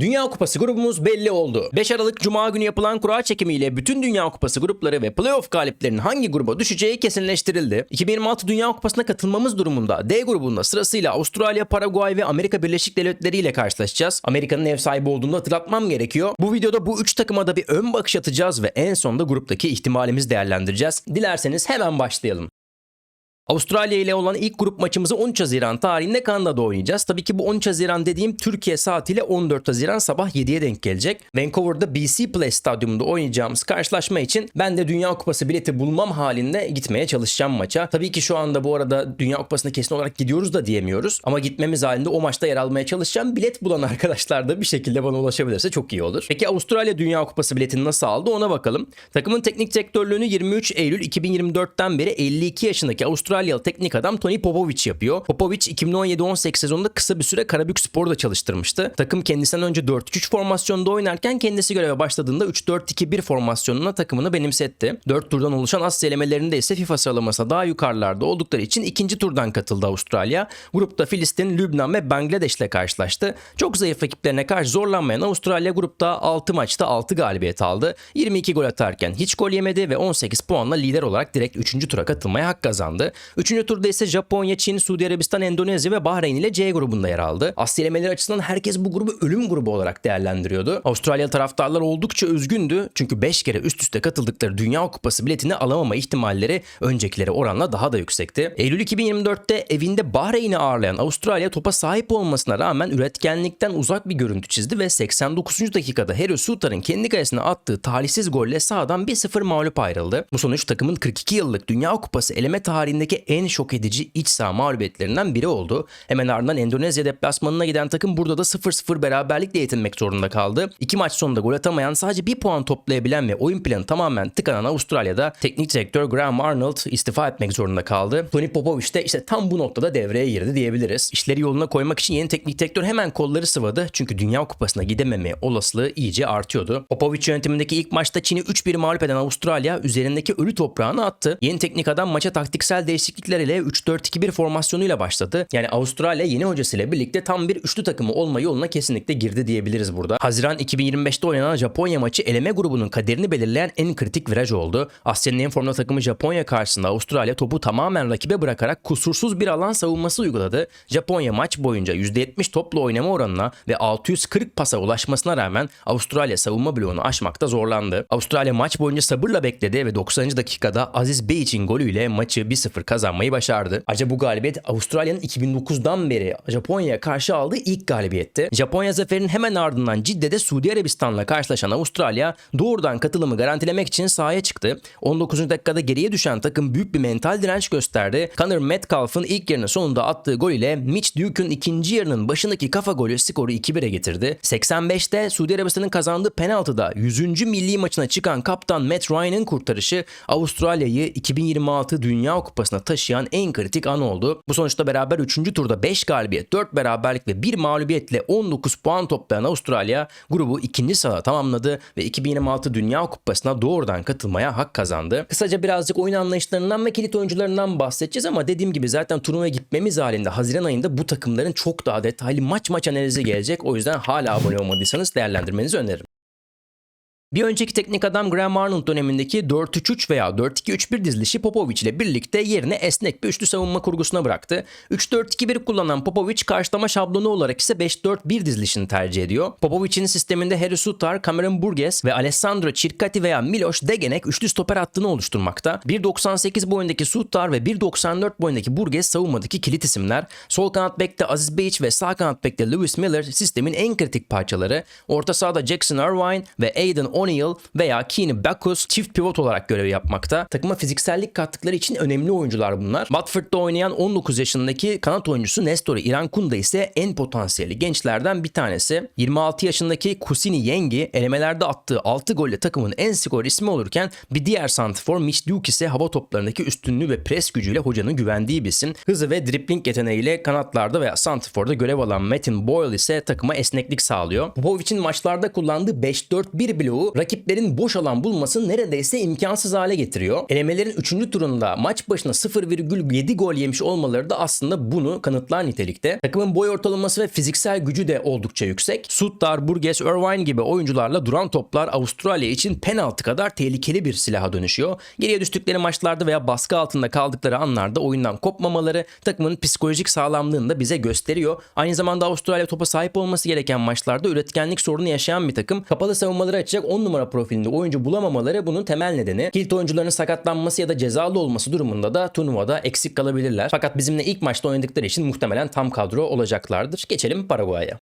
Dünya Kupası grubumuz belli oldu. 5 Aralık Cuma günü yapılan kura çekimiyle bütün Dünya Kupası grupları ve playoff galiplerinin hangi gruba düşeceği kesinleştirildi. 2026 Dünya Kupası'na katılmamız durumunda D grubunda sırasıyla Avustralya, Paraguay ve Amerika Birleşik Devletleri ile karşılaşacağız. Amerika'nın ev sahibi olduğunu hatırlatmam gerekiyor. Bu videoda bu 3 takıma da bir ön bakış atacağız ve en sonunda gruptaki ihtimalimizi değerlendireceğiz. Dilerseniz hemen başlayalım. Avustralya ile olan ilk grup maçımızı 13 Haziran tarihinde Kanada'da oynayacağız. Tabii ki bu 13 Haziran dediğim Türkiye saatiyle 14 Haziran sabah 7'ye denk gelecek. Vancouver'da BC Place Stadyumunda oynayacağımız karşılaşma için ben de Dünya Kupası bileti bulmam halinde gitmeye çalışacağım maça. Tabii ki şu anda bu arada Dünya Kupası'na kesin olarak gidiyoruz da diyemiyoruz. Ama gitmemiz halinde o maçta yer almaya çalışacağım. Bilet bulan arkadaşlar da bir şekilde bana ulaşabilirse çok iyi olur. Peki Avustralya Dünya Kupası biletini nasıl aldı ona bakalım. Takımın teknik direktörlüğünü 23 Eylül 2024'ten beri 52 yaşındaki Avustralyalı teknik adam Tony Popovic yapıyor. Popovic 2017-18 sezonunda kısa bir süre Karabük Spor'da çalıştırmıştı. Takım kendisinden önce 4-3 formasyonunda oynarken kendisi göreve başladığında 3-4-2-1 formasyonuna takımını benimsetti. 4 turdan oluşan Asya elemelerinde ise FIFA sıralamasına daha yukarılarda oldukları için ikinci turdan katıldı Avustralya. Grupta Filistin, Lübnan ve Bangladeş ile karşılaştı. Çok zayıf rakiplerine karşı zorlanmayan Avustralya grupta 6 maçta 6 galibiyet aldı. 22 gol atarken hiç gol yemedi ve 18 puanla lider olarak direkt 3. tura katılmaya hak kazandı. 3. turda ise Japonya, Çin, Suudi Arabistan, Endonezya ve Bahreyn ile C grubunda yer aldı. Asya elemeleri açısından herkes bu grubu ölüm grubu olarak değerlendiriyordu. Avustralyalı taraftarlar oldukça üzgündü çünkü 5 kere üst üste katıldıkları Dünya Kupası biletini alamama ihtimalleri öncekilere oranla daha da yüksekti. Eylül 2024'te evinde Bahreyn'i ağırlayan Avustralya topa sahip olmasına rağmen üretkenlikten uzak bir görüntü çizdi ve 89. dakikada Harry Sutar'ın kendi kalesine attığı talihsiz golle sahadan 1-0 mağlup ayrıldı. Bu sonuç takımın 42 yıllık Dünya Kupası eleme tarihindeki en şok edici iç saha mağlubiyetlerinden biri oldu. Hemen ardından Endonezya deplasmanına giden takım burada da 0-0 beraberlikle yetinmek zorunda kaldı. İki maç sonunda gol atamayan sadece bir puan toplayabilen ve oyun planı tamamen tıkanan Avustralya'da teknik direktör Graham Arnold istifa etmek zorunda kaldı. Tony Popovic de işte tam bu noktada devreye girdi diyebiliriz. İşleri yoluna koymak için yeni teknik direktör hemen kolları sıvadı. Çünkü Dünya Kupası'na gidememe olasılığı iyice artıyordu. Popovic yönetimindeki ilk maçta Çin'i 3-1 mağlup eden Avustralya üzerindeki ölü toprağını attı. Yeni teknik adam maça taktiksel değişiklikler ile 3-4-2-1 formasyonuyla başladı. Yani Avustralya yeni hocasıyla birlikte tam bir üçlü takımı olma yoluna kesinlikle girdi diyebiliriz burada. Haziran 2025'te oynanan Japonya maçı eleme grubunun kaderini belirleyen en kritik viraj oldu. Asya'nın en formda takımı Japonya karşısında Avustralya topu tamamen rakibe bırakarak kusursuz bir alan savunması uyguladı. Japonya maç boyunca %70 topla oynama oranına ve 640 pasa ulaşmasına rağmen Avustralya savunma bloğunu aşmakta zorlandı. Avustralya maç boyunca sabırla bekledi ve 90. dakikada Aziz Beyic'in golüyle maçı 1-0 kazanmayı başardı. Acaba bu galibiyet Avustralya'nın 2009'dan beri Japonya'ya karşı aldığı ilk galibiyetti. Japonya zaferinin hemen ardından Cidde'de Suudi Arabistan'la karşılaşan Avustralya doğrudan katılımı garantilemek için sahaya çıktı. 19. dakikada geriye düşen takım büyük bir mental direnç gösterdi. Connor Metcalf'ın ilk yarının sonunda attığı gol ile Mitch Duke'un ikinci yarının başındaki kafa golü skoru 2-1'e getirdi. 85'te Suudi Arabistan'ın kazandığı penaltıda 100. milli maçına çıkan kaptan Matt Ryan'ın kurtarışı Avustralya'yı 2026 Dünya Kupası'na taşıyan en kritik an oldu. Bu sonuçta beraber 3. turda 5 galibiyet, 4 beraberlik ve 1 mağlubiyetle 19 puan toplayan Avustralya grubu ikinci sırada tamamladı ve 2026 Dünya Kupası'na doğrudan katılmaya hak kazandı. Kısaca birazcık oyun anlayışlarından ve kilit oyuncularından bahsedeceğiz ama dediğim gibi zaten turnuvaya gitmemiz halinde Haziran ayında bu takımların çok daha detaylı maç maç analizi gelecek. O yüzden hala abone olmadıysanız değerlendirmenizi öneririm. Bir önceki teknik adam Graham Arnold dönemindeki 4-3-3 veya 4-2-3-1 dizilişi Popovic ile birlikte yerine esnek bir üçlü savunma kurgusuna bıraktı. 3-4-2-1 kullanan Popovic karşılama şablonu olarak ise 5-4-1 dizilişini tercih ediyor. Popovic'in sisteminde Harry Sutar, Cameron Burgess ve Alessandro Circati veya Miloš Degenek üçlü stoper hattını oluşturmakta. 1.98 boyundaki Sutar ve 1.94 boyundaki Burgess savunmadaki kilit isimler. Sol kanat bekte Aziz Beyic ve sağ kanat bekte Lewis Miller sistemin en kritik parçaları. Orta sahada Jackson Irvine ve Aiden O'Neal veya Keane Backus çift pivot olarak görev yapmakta. Takıma fiziksellik kattıkları için önemli oyuncular bunlar. Watford'da oynayan 19 yaşındaki kanat oyuncusu Nestor Irankunda ise en potansiyeli gençlerden bir tanesi. 26 yaşındaki Kusini Yengi elemelerde attığı 6 golle takımın en skor ismi olurken bir diğer santifor Mitch Duke ise hava toplarındaki üstünlüğü ve pres gücüyle hocanın güvendiği bir isim. Hızı ve dribbling yeteneğiyle kanatlarda veya santiforda görev alan Metin Boyle ise takıma esneklik sağlıyor. Popovic'in maçlarda kullandığı 5-4-1 bloğu rakiplerin boş alan bulmasını neredeyse imkansız hale getiriyor. Elemelerin 3. turunda maç başına 0,7 gol yemiş olmaları da aslında bunu kanıtlar nitelikte. Takımın boy ortalaması ve fiziksel gücü de oldukça yüksek. Sutter, Burgess, Irvine gibi oyuncularla duran toplar Avustralya için penaltı kadar tehlikeli bir silaha dönüşüyor. Geriye düştükleri maçlarda veya baskı altında kaldıkları anlarda oyundan kopmamaları takımın psikolojik sağlamlığını da bize gösteriyor. Aynı zamanda Avustralya topa sahip olması gereken maçlarda üretkenlik sorunu yaşayan bir takım. Kapalı savunmaları açacak 10 numara profilinde oyuncu bulamamaları bunun temel nedeni. Kilit oyuncuların sakatlanması ya da cezalı olması durumunda da turnuvada eksik kalabilirler. Fakat bizimle ilk maçta oynadıkları için muhtemelen tam kadro olacaklardır. Geçelim Paraguay'a.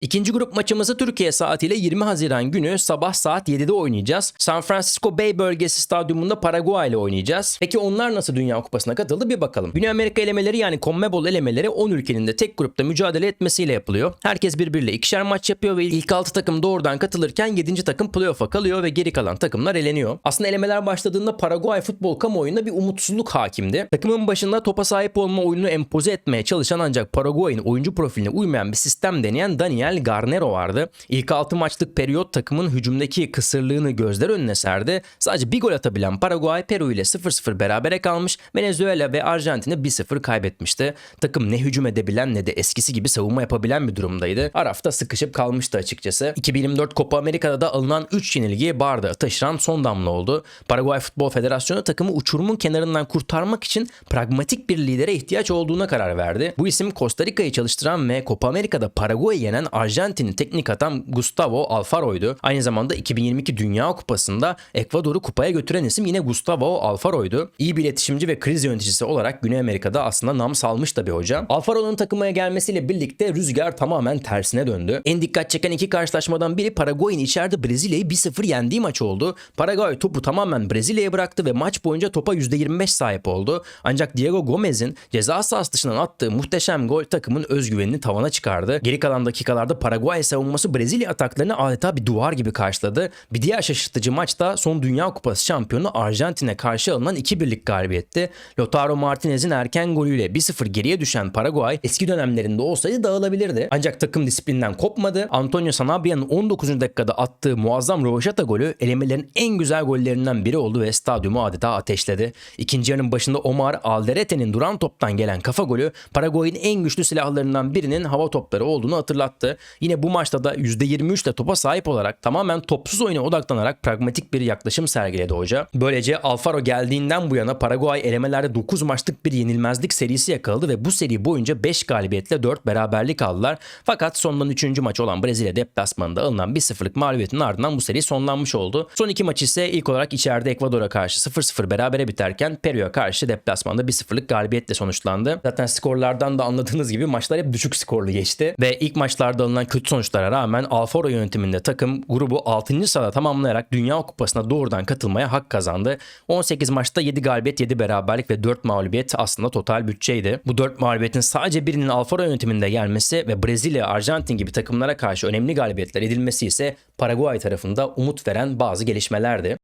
İkinci grup maçımızı Türkiye saatiyle 20 Haziran günü sabah saat 7'de oynayacağız. San Francisco Bay bölgesi stadyumunda Paraguay ile oynayacağız. Peki onlar nasıl Dünya Kupası'na katıldı bir bakalım. Güney Amerika elemeleri yani CONMEBOL elemeleri 10 ülkenin de tek grupta mücadele etmesiyle yapılıyor. Herkes birbiriyle ikişer maç yapıyor ve ilk 6 takım doğrudan katılırken 7. takım playoff'a kalıyor ve geri kalan takımlar eleniyor. Aslında elemeler başladığında Paraguay futbol kamuoyunda bir umutsuzluk hakimdi. Takımın başında topa sahip olma oyununu empoze etmeye çalışan ancak Paraguay'ın oyuncu profiline uymayan bir sistem deneyen Daniel Garnero vardı. İlk 6 maçlık periyot takımın hücumdaki kısırlığını gözler önüne serdi. Sadece bir gol atabilen Paraguay Peru ile 0-0 berabere kalmış. Venezuela ve Arjantin'e 1-0 kaybetmişti. Takım ne hücum edebilen ne de eskisi gibi savunma yapabilen bir durumdaydı. Arafta sıkışıp kalmıştı açıkçası. 2024 Copa Amerika'da da alınan 3 yenilgi bardağı taşıran son damla oldu. Paraguay Futbol Federasyonu takımı uçurumun kenarından kurtarmak için pragmatik bir lidere ihtiyaç olduğuna karar verdi. Bu isim Costa Rica'yı çalıştıran ve Copa Amerika'da Paraguay'ı yenen Arjantin'in teknik adam Gustavo Alfaro'ydu. Aynı zamanda 2022 Dünya Kupası'nda Ekvador'u kupaya götüren isim yine Gustavo Alfaro'ydu. İyi bir iletişimci ve kriz yöneticisi olarak Güney Amerika'da aslında nam salmış da bir hoca. Alfaro'nun takımaya gelmesiyle birlikte rüzgar tamamen tersine döndü. En dikkat çeken iki karşılaşmadan biri Paraguay'ın içeride Brezilya'yı 1-0 yendiği maç oldu. Paraguay topu tamamen Brezilya'ya bıraktı ve maç boyunca topa %25 sahip oldu. Ancak Diego Gomez'in ceza sahası dışından attığı muhteşem gol takımın özgüvenini tavana çıkardı. Geri kalan dakikalarda Paraguay savunması Brezilya ataklarını adeta bir duvar gibi karşıladı. Bir diğer şaşırtıcı maçta son Dünya Kupası şampiyonu Arjantin'e karşı alınan 2-1'lik galibiyetti. Lautaro Martinez'in erken golüyle 1-0 geriye düşen Paraguay eski dönemlerinde olsaydı dağılabilirdi. Ancak takım disiplinden kopmadı. Antonio Sanabria'nın 19. dakikada attığı muazzam Rovaşata golü elemelerin en güzel gollerinden biri oldu ve stadyumu adeta ateşledi. İkinci yarının başında Omar Alderete'nin duran toptan gelen kafa golü Paraguay'ın en güçlü silahlarından birinin hava topları olduğunu hatırlattı. Yine bu maçta da %23 ile topa sahip olarak tamamen topsuz oyuna odaklanarak pragmatik bir yaklaşım sergiledi hoca. Böylece Alfaro geldiğinden bu yana Paraguay elemelerde 9 maçlık bir yenilmezlik serisi yakaladı ve bu seri boyunca 5 galibiyetle 4 beraberlik aldılar. Fakat sondan 3. maç olan Brezilya deplasmanında alınan 1-0'lık mağlubiyetin ardından bu seri sonlanmış oldu. Son iki maç ise ilk olarak içeride Ekvador'a karşı 0-0 berabere biterken Peru'ya karşı deplasmanda 1-0'lık galibiyetle sonuçlandı. Zaten skorlardan da anladığınız gibi maçlar hep düşük skorlu geçti ve ilk maçlarda alınan kötü sonuçlara rağmen Alfaro yönetiminde takım grubu 6. sırada tamamlayarak Dünya Kupası'na doğrudan katılmaya hak kazandı. 18 maçta 7 galibiyet, 7 beraberlik ve 4 mağlubiyet aslında total bütçeydi. Bu 4 mağlubiyetin sadece birinin Alfaro yönetiminde gelmesi ve Brezilya, Arjantin gibi takımlara karşı önemli galibiyetler edilmesi ise Paraguay tarafında umut veren bazı gelişmelerdi.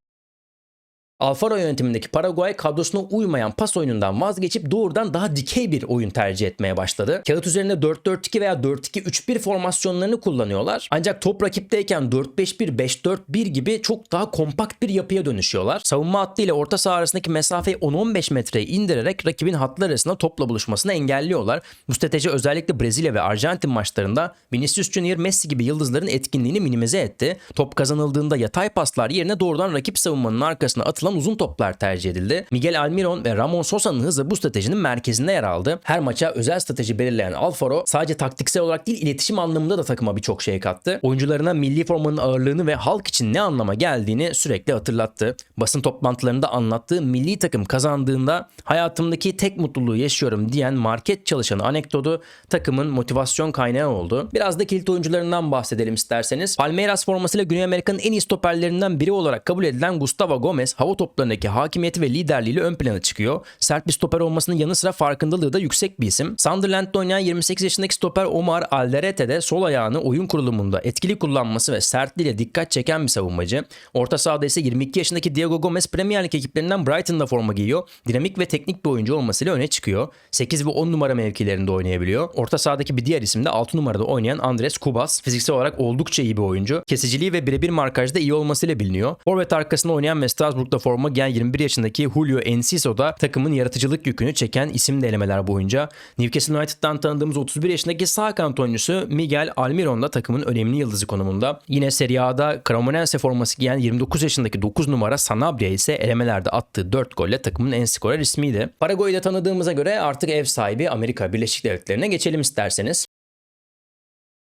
Alfaro yönetimindeki Paraguay kadrosuna uymayan pas oyunundan vazgeçip doğrudan daha dikey bir oyun tercih etmeye başladı. Kağıt üzerinde 4-4-2 veya 4-2-3-1 formasyonlarını kullanıyorlar. Ancak top rakipteyken 4-5-1, 5-4-1 gibi çok daha kompakt bir yapıya dönüşüyorlar. Savunma hattı ile orta saha arasındaki mesafeyi 10-15 metreye indirerek rakibin hatlar arasında topla buluşmasını engelliyorlar. Bu strateji özellikle Brezilya ve Arjantin maçlarında Vinicius Junior, Messi gibi yıldızların etkinliğini minimize etti. Top kazanıldığında yatay paslar yerine doğrudan rakip savunmanın arkasına atılan uzun toplar tercih edildi. Miguel Almiron ve Ramon Sosa'nın hızı bu stratejinin merkezinde yer aldı. Her maça özel strateji belirleyen Alfaro sadece taktiksel olarak değil iletişim anlamında da takıma birçok şey kattı. Oyuncularına milli formanın ağırlığını ve halk için ne anlama geldiğini sürekli hatırlattı. Basın toplantılarında anlattığı milli takım kazandığında hayatımdaki tek mutluluğu yaşıyorum diyen market çalışanı anekdotu takımın motivasyon kaynağı oldu. Biraz da kilit oyuncularından bahsedelim isterseniz. Palmeiras formasıyla Güney Amerika'nın en iyi stoperlerinden biri olarak kabul edilen Gustavo Gomez hava toplarındaki hakimiyeti ve liderliğiyle ön plana çıkıyor. Sert bir stoper olmasının yanı sıra farkındalığı da yüksek bir isim. Sunderland'da oynayan 28 yaşındaki stoper Omar Alderete de sol ayağını oyun kurulumunda etkili kullanması ve sertliğiyle dikkat çeken bir savunmacı. Orta sahada ise 22 yaşındaki Diego Gomez Premier Lig ekiplerinden Brighton'da forma giyiyor. Dinamik ve teknik bir oyuncu olmasıyla öne çıkıyor. 8 ve 10 numara mevkilerinde oynayabiliyor. Orta sahadaki bir diğer isim de 6 numarada oynayan Andres Kubas. Fiziksel olarak oldukça iyi bir oyuncu. Kesiciliği ve birebir markajda iyi olmasıyla biliniyor. Forvet arkasında oynayan ve Strasbourg'da forma giyen 21 yaşındaki Julio Enciso da takımın yaratıcılık yükünü çeken isim de elemeler boyunca. Newcastle United'dan tanıdığımız 31 yaşındaki sağ kanat oyuncusu Miguel Almiron da takımın önemli yıldızı konumunda. Yine Serie A'da Cremonense forması giyen 29 yaşındaki 9 numara Sanabria ise elemelerde attığı 4 golle takımın en skorer ismiydi. Paraguay'da tanıdığımıza göre artık ev sahibi Amerika Birleşik Devletleri'ne geçelim isterseniz.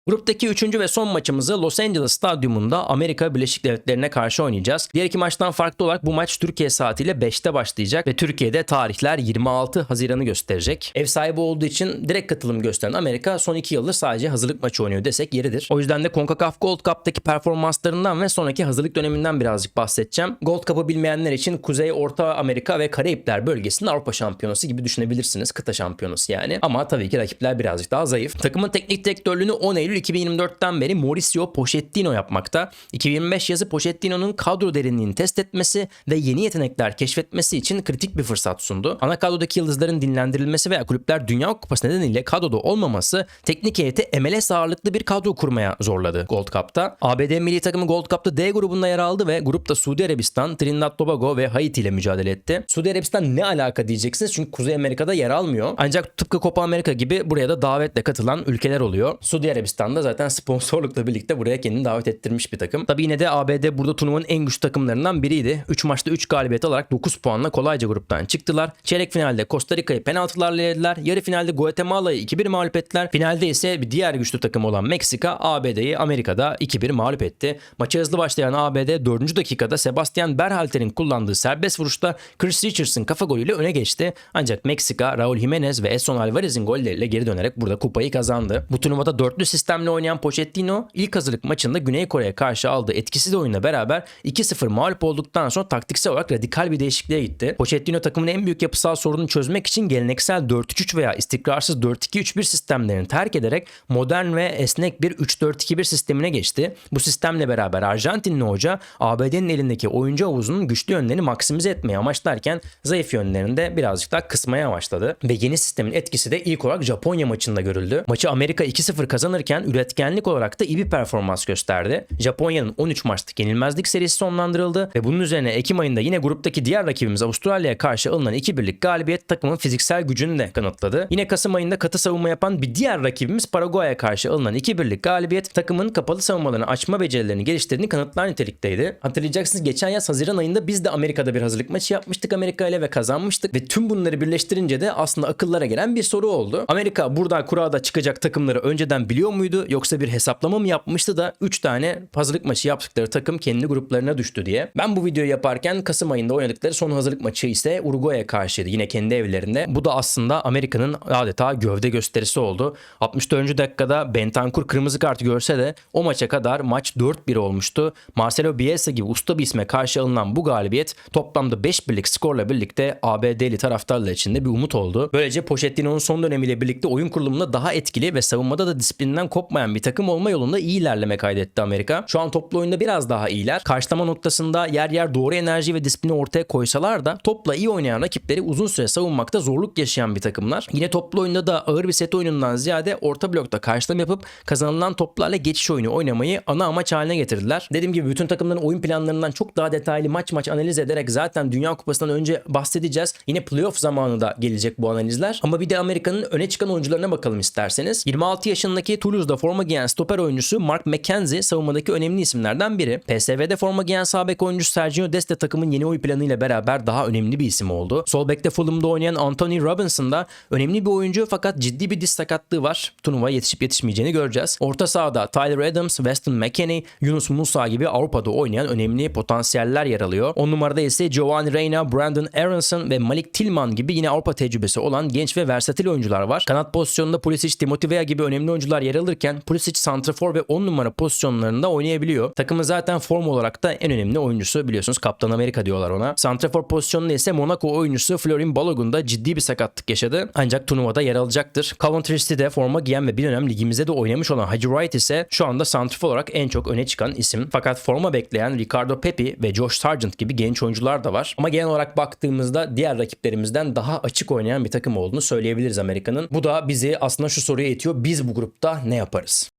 Gruptaki üçüncü ve son maçımızı Los Angeles Stadyumunda Amerika Birleşik Devletleri'ne karşı oynayacağız. Diğer iki maçtan farklı olarak bu maç Türkiye saatiyle 5'te başlayacak ve Türkiye'de tarihler 26 Haziran'ı gösterecek. Ev sahibi olduğu için direkt katılım gösteren Amerika son iki yıldır sadece hazırlık maçı oynuyor desek yeridir. O yüzden de CONCACAF Gold Cup'taki performanslarından ve sonraki hazırlık döneminden birazcık bahsedeceğim. Gold Cup'ı bilmeyenler için Kuzey, Orta Amerika ve Karayipler bölgesinin Avrupa şampiyonası gibi düşünebilirsiniz. Kıta şampiyonası yani. Ama tabii ki rakipler birazcık daha zayıf. Takımın teknik direktörlüğünü 10 Eylül 2024'ten beri Mauricio Pochettino yapmakta. 2025 yazı Pochettino'nun kadro derinliğini test etmesi ve yeni yetenekler keşfetmesi için kritik bir fırsat sundu. Ana kadrodaki yıldızların dinlendirilmesi veya kulüpler Dünya Kupası nedeniyle kadroda olmaması teknik heyeti MLS ağırlıklı bir kadro kurmaya zorladı Gold Cup'ta. ABD milli takımı Gold Cup'ta D grubunda yer aldı ve grupta Suudi Arabistan, Trinidad Tobago ve Haiti ile mücadele etti. Suudi Arabistan ne alaka diyeceksiniz çünkü Kuzey Amerika'da yer almıyor. Ancak tıpkı Copa Amerika gibi buraya da davetle katılan ülkeler oluyor. Suudi Arabistan'da zaten sponsorlukla birlikte buraya kendini davet ettirmiş bir takım. Tabi yine de ABD burada turnuvanın en güçlü takımlarından biriydi. 3 maçta 3 galibiyet alarak 9 puanla kolayca gruptan çıktılar. Çeyrek finalde Costa Rica'yı penaltılarla yediler. Yarı finalde Guatemala'yı 2-1 mağlup ettiler. Finalde ise bir diğer güçlü takım olan Meksika ABD'yi Amerika'da 2-1 mağlup etti. Maça hızlı başlayan ABD 4. dakikada Sebastian Berhalter'in kullandığı serbest vuruşta Chris Richards'ın kafa golüyle öne geçti. Ancak Meksika Raul Jimenez ve Edson Alvarez'in golleriyle geri dönerek burada kupayı kazandı. Bu turnuvada dörtlü sistemle oynayan Pochettino ilk hazırlık maçında Güney Kore'ye karşı aldığı etkisiz oyunla beraber 2-0 mağlup olduktan sonra taktiksel olarak radikal bir değişikliğe gitti. Pochettino takımın en büyük yapısal sorununu çözmek için geleneksel 4-3-3 veya istikrarsız 4-2-3-1 sistemlerini terk ederek modern ve esnek bir 3-4-2-1 sistemine geçti. Bu sistemle beraber Arjantinli hoca ABD'nin elindeki oyuncu havuzunun güçlü yönlerini maksimize etmeye amaçlarken zayıf yönlerini de birazcık daha kısmaya başladı. Ve yeni sistemin etkisi de ilk olarak Japonya maçında görüldü. Maçı Amerika 2-0 kazanırken üretkenlik olarak da iyi bir performans gösterdi. Japonya'nın 13 maçlık yenilmezlik serisi sonlandırıldı ve bunun üzerine Ekim ayında yine gruptaki diğer rakibimiz Avustralya'ya karşı alınan 2-1'lik galibiyet takımın fiziksel gücünü de kanıtladı. Yine Kasım ayında katı savunma yapan bir diğer rakibimiz Paraguay'a karşı alınan 2-1'lik galibiyet takımın kapalı savunmalarını açma becerilerini geliştirdiğini kanıtlar nitelikteydi. Hatırlayacaksınız geçen yaz Haziran ayında biz de Amerika'da bir hazırlık maçı yapmıştık Amerika ile ve kazanmıştık ve tüm bunları birleştirince de aslında akıllara gelen bir soru oldu. Amerika burada kurada çıkacak takımları önceden biliyor muydu yoksa bir hesaplama mı yapmıştı da 3 tane hazırlık maçı yaptıkları takım kendi gruplarına düştü diye. Ben bu videoyu yaparken Kasım ayında oynadıkları son hazırlık maçı ise Uruguay'a karşıydı yine kendi evlerinde. Bu da aslında Amerika'nın adeta gövde gösterisi oldu. 64. dakikada Bentancur kırmızı kart görse de o maça kadar maç 4-1 olmuştu. Marcelo Bielsa gibi usta bir isme karşı alınan bu galibiyet toplamda 5-1'lik skorla birlikte ABD'li taraftarlar için de bir umut oldu. Böylece Pochettino'nun son dönemiyle birlikte oyun kurulumunda daha etkili ve savunmada da disiplinden kopmayan bir takım olma yolunda iyi ilerleme kaydetti Amerika. Şu an toplu oyunda biraz daha iyiler. Karşılama noktasında yer yer doğru enerji ve disiplini ortaya koysalar da topla iyi oynayan rakipleri uzun süre savunmakta zorluk yaşayan bir takımlar. Yine toplu oyunda da ağır bir set oyunundan ziyade orta blokta karşılama yapıp kazanılan toplarla geçiş oyunu oynamayı ana amaç haline getirdiler. Dediğim gibi bütün takımların oyun planlarından çok daha detaylı maç maç analiz ederek zaten Dünya Kupası'ndan önce bahsedeceğiz. Yine playoff zamanı da gelecek bu analizler. Ama bir de Amerika'nın öne çıkan oyuncularına bakalım isterseniz. 26 yaşındaki Toulouse'da forma giyen stoper oyuncusu Mark McKenzie savunmadaki önemli isimlerden biri. PSV'de forma giyen sağ bek oyuncusu Sergio Deste takımın yeni oyun planıyla beraber daha önemli bir isim oldu. Sol bekte Fulham'da oynayan Anthony Robinson da önemli bir oyuncu fakat ciddi bir diz sakatlığı var. Turnuva yetişip yetişmeyeceğini göreceğiz. Orta sahada Tyler Adams, Weston McKennie, Yunus Musa gibi Avrupa'da oynayan önemli potansiyeller yer alıyor. 10 numarada ise Giovanni Reina, Brandon Aronson ve Malik Tillman gibi yine Avrupa tecrübesi olan genç ve versatil oyuncular var. Kanat pozisyonunda Pulisic, Timothy Weah gibi önemli oyuncular yer alırken alırken Pulisic santrafor ve 10 numara pozisyonlarında oynayabiliyor. Takımın zaten form olarak da en önemli oyuncusu biliyorsunuz Kaptan Amerika diyorlar ona. Santrafor pozisyonunda ise Monaco oyuncusu Florin Balogun da ciddi bir sakatlık yaşadı. Ancak turnuvada yer alacaktır. Coventry City'de forma giyen ve bir dönem ligimizde de oynamış olan Hacı Wright ise şu anda santrafor olarak en çok öne çıkan isim. Fakat forma bekleyen Ricardo Pepi ve Josh Sargent gibi genç oyuncular da var. Ama genel olarak baktığımızda diğer rakiplerimizden daha açık oynayan bir takım olduğunu söyleyebiliriz Amerika'nın. Bu da bizi aslında şu soruya itiyor. Biz bu grupta ne developers.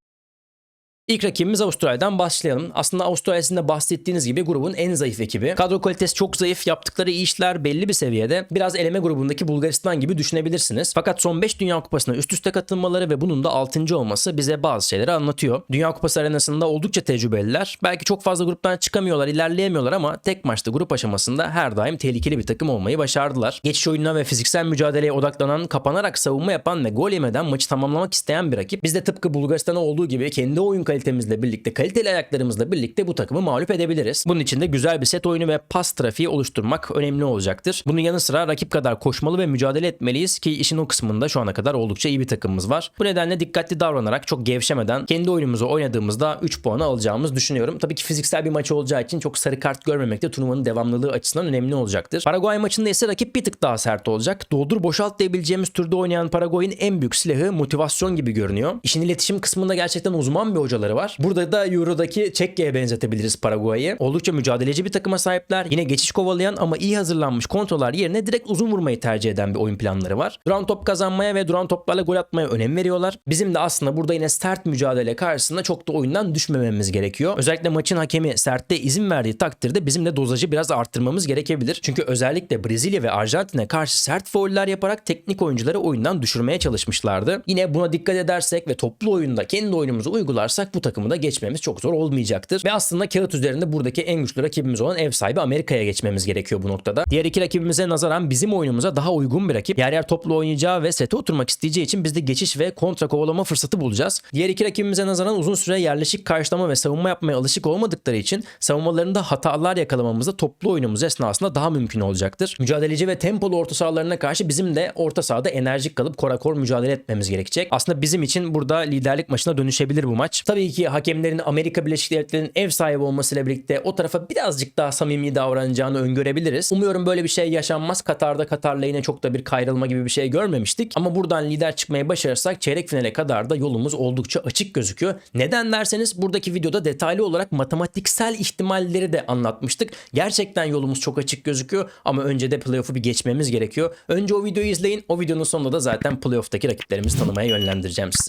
İlk rakibimiz Avustralya'dan başlayalım. Aslında Avustralya sizin de bahsettiğiniz gibi grubun en zayıf ekibi. Kadro kalitesi çok zayıf, yaptıkları işler belli bir seviyede. Biraz eleme grubundaki Bulgaristan gibi düşünebilirsiniz. Fakat son 5 Dünya Kupası'na üst üste katılmaları ve bunun da 6. olması bize bazı şeyleri anlatıyor. Dünya Kupası arenasında oldukça tecrübeliler. Belki çok fazla gruptan çıkamıyorlar, ilerleyemiyorlar ama tek maçta grup aşamasında her daim tehlikeli bir takım olmayı başardılar. Geçiş oyununa ve fiziksel mücadeleye odaklanan, kapanarak savunma yapan ve gol yemeden maçı tamamlamak isteyen bir rakip. Biz de tıpkı Bulgaristan'a olduğu gibi kendi oyun kalitemizle birlikte, kaliteli ayaklarımızla birlikte bu takımı mağlup edebiliriz. Bunun için de güzel bir set oyunu ve pas trafiği oluşturmak önemli olacaktır. Bunun yanı sıra rakip kadar koşmalı ve mücadele etmeliyiz ki işin o kısmında şu ana kadar oldukça iyi bir takımımız var. Bu nedenle dikkatli davranarak çok gevşemeden kendi oyunumuzu oynadığımızda 3 puanı alacağımızı düşünüyorum. Tabii ki fiziksel bir maç olacağı için çok sarı kart görmemek de turnuvanın devamlılığı açısından önemli olacaktır. Paraguay maçında ise rakip bir tık daha sert olacak. Doldur boşalt diyebileceğimiz türde oynayan Paraguay'ın en büyük silahı motivasyon gibi görünüyor. İşin iletişim kısmında gerçekten uzman bir hocaları var. Burada da Euro'daki Çekke'ye benzetebiliriz Paraguay'ı. Oldukça mücadeleci bir takıma sahipler. Yine geçiş kovalayan ama iyi hazırlanmış kontroller yerine direkt uzun vurmayı tercih eden bir oyun planları var. Duran top kazanmaya ve duran toplarla gol atmaya önem veriyorlar. Bizim de aslında burada yine sert mücadele karşısında çok da oyundan düşmememiz gerekiyor. Özellikle maçın hakemi sertte izin verdiği takdirde bizim de dozajı biraz arttırmamız gerekebilir. Çünkü özellikle Brezilya ve Arjantin'e karşı sert fauller yaparak teknik oyuncuları oyundan düşürmeye çalışmışlardı. Yine buna dikkat edersek ve toplu oyunda kendi oyunumuzu uygularsak bu takımı da geçmemiz çok zor olmayacaktır. Ve aslında kağıt üzerinde buradaki en güçlü rakibimiz olan ev sahibi Amerika'ya geçmemiz gerekiyor bu noktada. Diğer iki rakibimize nazaran bizim oyunumuza daha uygun bir rakip. Yer yer toplu oynayacağı ve sete oturmak isteyeceği için biz de geçiş ve kontra kovalama fırsatı bulacağız. Diğer iki rakibimize nazaran uzun süre yerleşik karşılama ve savunma yapmaya alışık olmadıkları için savunmalarında hatalar yakalamamız da toplu oyunumuz esnasında daha mümkün olacaktır. Mücadeleci ve tempolu orta sahalarına karşı bizim de orta sahada enerjik kalıp korakor mücadele etmemiz gerekecek. Aslında bizim için burada liderlik maçına dönüşebilir bu maç. Tabii ki hakemlerin Amerika Birleşik Devletleri'nin ev sahibi olmasıyla birlikte o tarafa birazcık daha samimi davranacağını öngörebiliriz. Umuyorum böyle bir şey yaşanmaz. Katar'da Katar'la yine çok da bir kayrılma gibi bir şey görmemiştik. Ama buradan lider çıkmayı başarırsak çeyrek finale kadar da yolumuz oldukça açık gözüküyor. Neden derseniz buradaki videoda detaylı olarak matematiksel ihtimalleri de anlatmıştık. Gerçekten yolumuz çok açık gözüküyor ama önce de playoff'u bir geçmemiz gerekiyor. Önce o videoyu izleyin. O videonun sonunda da zaten playoff'taki rakiplerimizi tanımaya yönlendireceğim sizi.